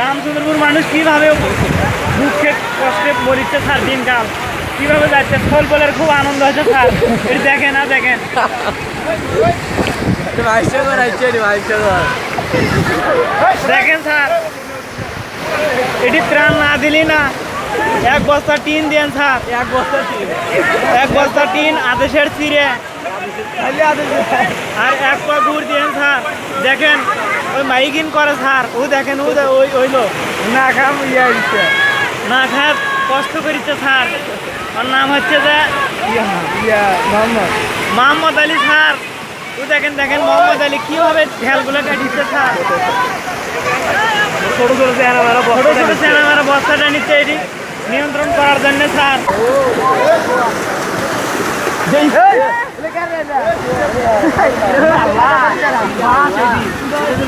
রামচন্দ্রপুর মানুষ কীভাবে দুঃখে কষ্টে মরিচ্ছে স্যার দিনকাল? কীভাবে যাচ্ছে? ফল ফলের খুব আনন্দ হচ্ছে স্যার। এটি দেখেন না দেখেন। দেখেন স্যার। এটি ত্রাণ না দিলি না। এক বস্তা টিন দেন স্যার। এক বস্তা টিন। এক বস্তা টিন আদেশের চিরে আর এক পা গুড় দিয়েন স্যার। দেখেন ওই মাইকিন করে স্যার। ও দেখেন ও দে- ওই ওই লোক না খাম ইয়া দিচ্ছে না খায় কষ্ট করিচ্ছে স্যার। ওর নাম হচ্ছে যে ইয়া মোহাম্মদ। মোহাম্মদ আলী স্যার। ও দেখেন দেখেন মোহাম্মদ আলী কীভাবে ঢেলগুলো কাটিচ্ছে স্যার। ছোট ছোট চেহারা মারা ছোট ছোট চেনামারা বস্তাটা নিচ্ছে এটি। নিয়ন্ত্রণ করার জন্য স্যার।